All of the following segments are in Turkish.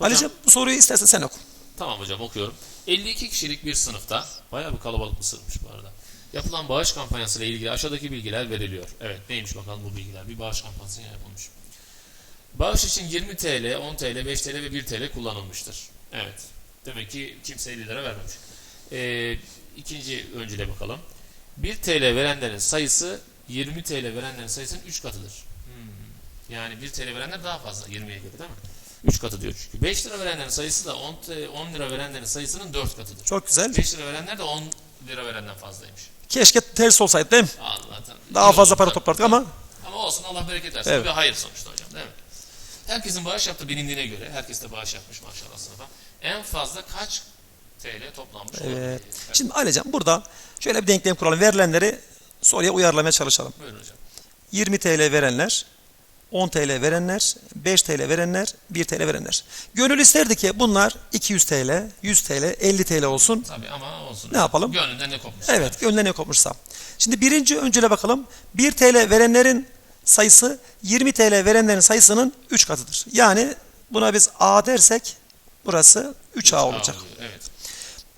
Ali'ciğim bu soruyu istersen sen oku. Tamam hocam okuyorum. 52 kişilik bir sınıfta, bayağı bir kalabalık bir sınıfmış bu arada. Yapılan bağış kampanyası ile ilgili aşağıdaki bilgiler veriliyor. Evet neymiş bakalım bu bilgiler. Bir bağış kampanyası yapılmış. Bağış için 20 TL, 10 TL, 5 TL ve 1 TL kullanılmıştır. Evet. Demek ki kimse 50 lira vermemiş. Ee, ikinci öncüle bakalım. 1 TL verenlerin sayısı 20 TL verenlerin sayısının 3 katıdır. Hmm. Yani 1 TL verenler daha fazla 20'ye göre değil mi? 3 katı diyor çünkü. 5 lira verenlerin sayısı da 10, t- 10 lira verenlerin sayısının 4 katıdır. Çok güzel. 5 lira verenler de 10 lira verenden fazlaymış. Keşke ters olsaydı değil mi? Allah'tan. Daha fazla oldu para toplardık ama Ama olsun Allah bereket versin. Evet. Bir hayır sonuçta hocam değil mi? Herkesin bağış yaptığı bilindiğine göre herkes de bağış yapmış maşallah sınıfa. En fazla kaç TL toplanmış olabilir? evet. Şimdi Ali'ciğim burada şöyle bir denklem kuralım. Verilenleri soruya uyarlamaya çalışalım. Buyurun hocam. 20 TL verenler, 10 TL verenler, 5 TL verenler, 1 TL verenler. Gönül isterdi ki bunlar 200 TL, 100 TL, 50 TL olsun. Tabii ama olsun. Ne yapalım? Gönlünden ne kopmuş? Evet, gönlüne ne kopmuşsa. Şimdi birinci öncüle bakalım. 1 TL verenlerin sayısı 20 TL verenlerin sayısının 3 katıdır. Yani buna biz A dersek burası 3A olacak. oluyor, Evet.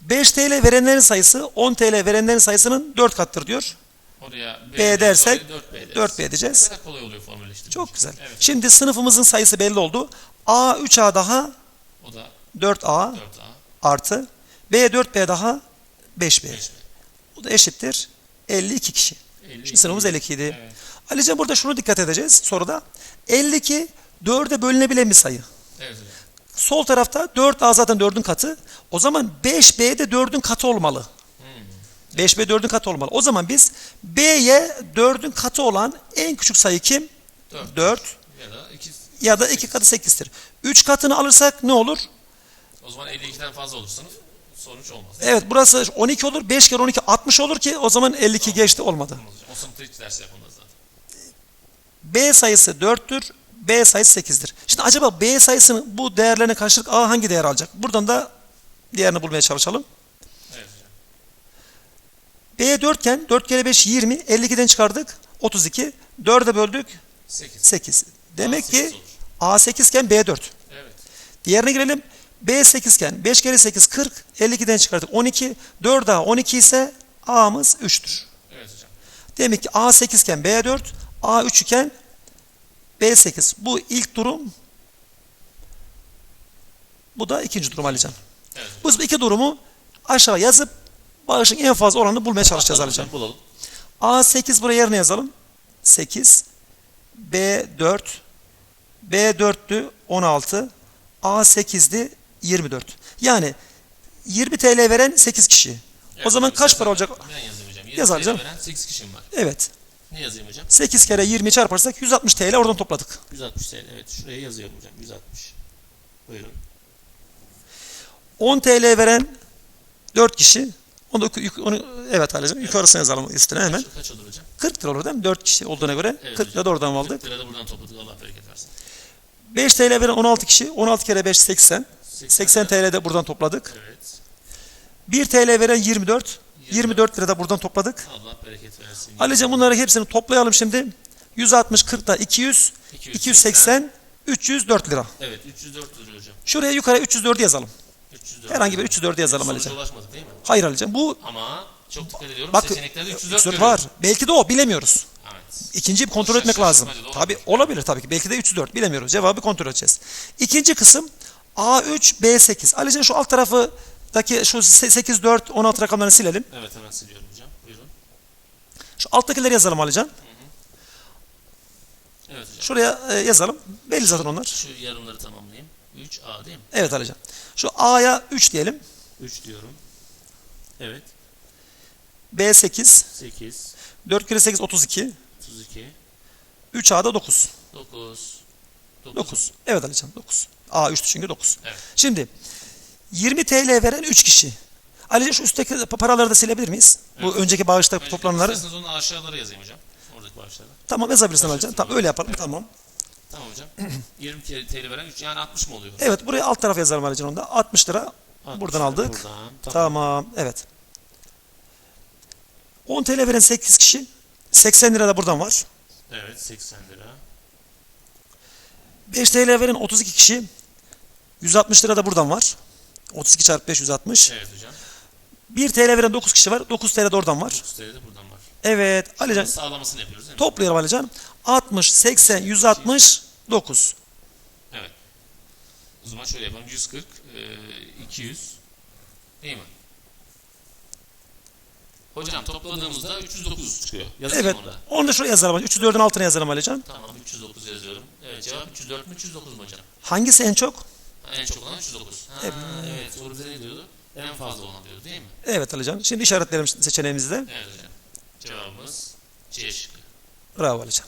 5 TL verenlerin sayısı 10 TL verenlerin sayısının 4 katıdır diyor. Oraya B dersek oraya 4B deriz. 4B diyeceğiz. Ne kadar kolay oluyor formülleştirmek. Çok güzel. Evet. Şimdi sınıfımızın sayısı belli oldu. A 3A daha O da 4A 4A. artı B 4B daha 5B. 5B. Bu da eşittir 52 kişi. 52. Şimdi sınıfımız 52 idi. Evet. Alican burada şunu dikkat edeceğiz soruda. 52 4'e bölünebilen bir sayı. Evet. Sol tarafta 4A zaten 4'ün katı. O zaman 5B de 4'ün katı olmalı. Hmm. 5B 4'ün katı olmalı. O zaman biz B'ye 4'ün katı olan en küçük sayı kim? 4. 4 Ya da 2. ya da 2 katı 8'tir. 3 katını alırsak ne olur? O zaman 52'den fazla olursanız sonuç olmaz. Evet burası 12 olur. 5 kere 12 60 olur ki o zaman 52 geçti olmadı. Hocam. O sınıfta hiç ders yapılmaz zaten. B sayısı 4'tür. B sayısı 8'dir. Şimdi acaba B sayısının bu değerlerine karşılık A hangi değer alacak? Buradan da diğerini bulmaya çalışalım. B 4 iken 4 kere 5 20. 52'den çıkardık. 32. 4'e böldük. 8. 8. Demek A8 ki olur. A 8 iken B 4. Evet. Diğerine girelim. B 8 iken 5 kere 8 40. 52'den çıkardık 12. 4 A 12 ise A'mız 3'tür. Evet hocam. Demek ki A 8 iken B 4, A 3 iken B 8. Bu ilk durum. Bu da ikinci durum Alican. Evet. Bu iki durumu aşağı yazıp bağışın en fazla oranını bulmaya çalışacağız hocam, Bulalım. A 8 buraya yerine yazalım. 8 B 4 B 4'tü 16 A 8'di 24. Yani 20 TL veren 8 kişi. o Evet zaman hocam, kaç para olacak? Ben yazayım hocam. 7 Yaz TL hocam. veren 8 kişim var. Evet. Ne yazayım hocam? 8 kere 20 çarparsak 160 TL oradan topladık. 160 TL. Evet şuraya yazıyorum hocam. 160. Buyurun. 10 TL veren 4 kişi. Onu, da onu evet Ali'cim yukarısına yazalım üstüne hemen. Kaç, olur hocam? 40 lira olur değil mi? 4 kişi olduğuna göre Evet 40 lira da oradan aldık. 40 lira da buradan topladık. Allah bereket versin. 5 TL veren 16 kişi. 16 kere 5 80. 80 TL de buradan topladık. Evet. 1 TL veren 24. 24 lira da buradan topladık. Allah bereket versin. Ali'cim bunları hepsini toplayalım şimdi. 160, 40 da 200, 280. 280, 304 lira. Evet 304 lira hocam. Şuraya yukarı 304'ü yazalım. 304 Herhangi bir 304'ü yazalım ulaşmadık değil mi? Hayır Ali'cim bu Ama çok dikkat ediyorum. bak Seçeneklerde 304, 304 görüyorum. var. Belki de o bilemiyoruz. Evet. İkinciyi bir kontrol Şaş- etmek lazım. şaşırtmacı da Tabii olabilir. olabilir tabii ki. Belki de 304 bilemiyoruz. Cevabı kontrol edeceğiz. İkinci kısım A3 B8. Alican şu alt tarafıdaki şu 8 4 16 rakamlarını silelim. Evet hemen siliyorum hocam. Buyurun. Şu alttakileri yazalım Alican. Evet hocam. Şuraya e, yazalım. Belli zaten onlar. Şu yarımları tamamlayayım. 3A değil mi? Evet Alican. Şu A'ya 3 diyelim. 3 diyorum. Evet. B8. 8, 4 kere 8 32. 32, 3A'da 9. 9, 9. 9. Evet Alican 9. A 3 çünkü 9. Evet. Şimdi 20 TL veren 3 kişi. Alican şu üstteki paraları da silebilir miyiz? Bu Evet. önceki bağışta toplananları. İsterseniz onu aşağılara yazayım hocam. Oradaki başlarda. Tamam yazabilirsin Alican. Tamam öyle yapalım. Evet. Tamam. Tamam hocam. 20 TL veren 3 yani 60 mı oluyor? Evet buraya alt tarafa yazalım Alican onda. 60 lira 60 buradan lira aldık. Buradan. Tamam. Tamam. Evet. 10 TL veren 8 kişi. 80 lira da buradan var. Evet 80 lira. 5 TL veren 32 kişi. 160 lira da buradan var. 32 çarpı 5 160. Evet hocam. 1 TL veren 9 kişi var. 9 TL de oradan var. 9 TL de buradan var. Evet Alican Sağlamasını yapıyoruz değil mi? toplayalım Alican. 60, 80, 169. Evet. O zaman şöyle yapalım. 140, e, 200 değil mi? Hocam topladığımızda 309 çıkıyor. Yazayım Evet. orada. Onu da şuraya yazalım. 304'ün altına yazalım Alican. Tamam 309 yazıyorum. Evet cevap 304 mü 309 mu hocam? Hangisi en çok? Ha, En çok olan 309. Ha, Evet. evet. Soru bize ne diyordu? En fazla olan diyordu değil mi? Evet Alican. Şimdi işaretleyelim seçeneğimizi de. Evet hocam. Cevabımız C şıkkı. Bravo Alican.